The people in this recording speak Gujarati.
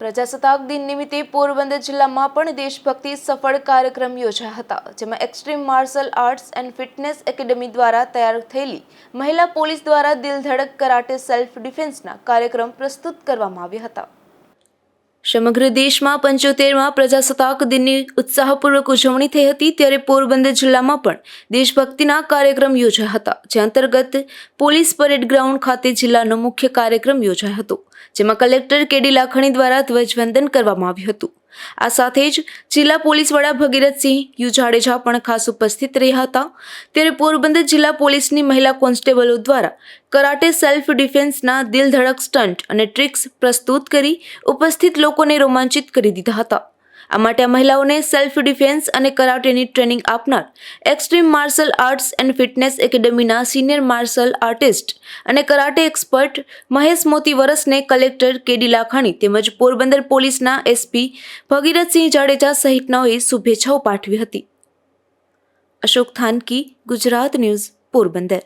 પ્રજાસત્તાક દિન નિમિત્તે પોરબંદર જિલ્લામાં પણ દેશભક્તિ સફળ કાર્યક્રમ યોજાયા હતા, જેમાં Extreme Martial Arts and Fitness Academy દ્વારા તૈયાર થયેલી મહિલા પોલીસ દ્વારા દિલ ધડક કરાટે સેલ્ફ ડિફેન્સના કાર્યક્રમ પ્રસ્તુત કરવામાં આવ્યા હતા. સમગ્ર દેશમાં પંચોતેરમાં પ્રજાસત્તાક દિનની ઉત્સાહપૂર્વક ઉજવણી થઈ હતી, ત્યારે પોરબંદર જિલ્લામાં પણ દેશભક્તિના કાર્યક્રમ યોજાયા હતા, જે અંતર્ગત પોલીસ પરેડ ગ્રાઉન્ડ ખાતે જિલ્લાનો મુખ્ય કાર્યક્રમ યોજાયો હતો, જેમાં કલેક્ટર કેડી લાખણી દ્વારા ધ્વજવંદન કરવામાં આવ્યું હતું. આ સાથે જ જિલ્લા પોલીસ વડા ભગીરથસિંહ યુ જાડેજા પણ ખાસ ઉપસ્થિત રહ્યા હતા. ત્યારે પોરબંદર જિલ્લા પોલીસની મહિલા કોન્સ્ટેબલો દ્વારા કરાટે સેલ્ફ ડિફેન્સના દિલ ધડક સ્ટન્ટ અને ટ્રિક્સ પ્રસ્તુત કરી ઉપસ્થિત લોકોને રોમાંચિત કરી દીધા હતા. આ માટે મહિલાઓને સેલ્ફ ડિફેન્સ અને કરાટેની ટ્રેનિંગ આપનાર Extreme Martial Arts and Fitness એકેડમીના senior martial artist અને કરાટે એક્સપર્ટ મહેશ મોતી વરસને કલેક્ટર કેડી લાખાણી તેમજ પોરબંદર પોલીસના એસપી ભગીરથસિંહ જાડેજા સહિતનાઓએ શુભેચ્છાઓ પાઠવી હતી. અશોક થાનકી, ગુજરાત ન્યૂઝ, પોરબંદર.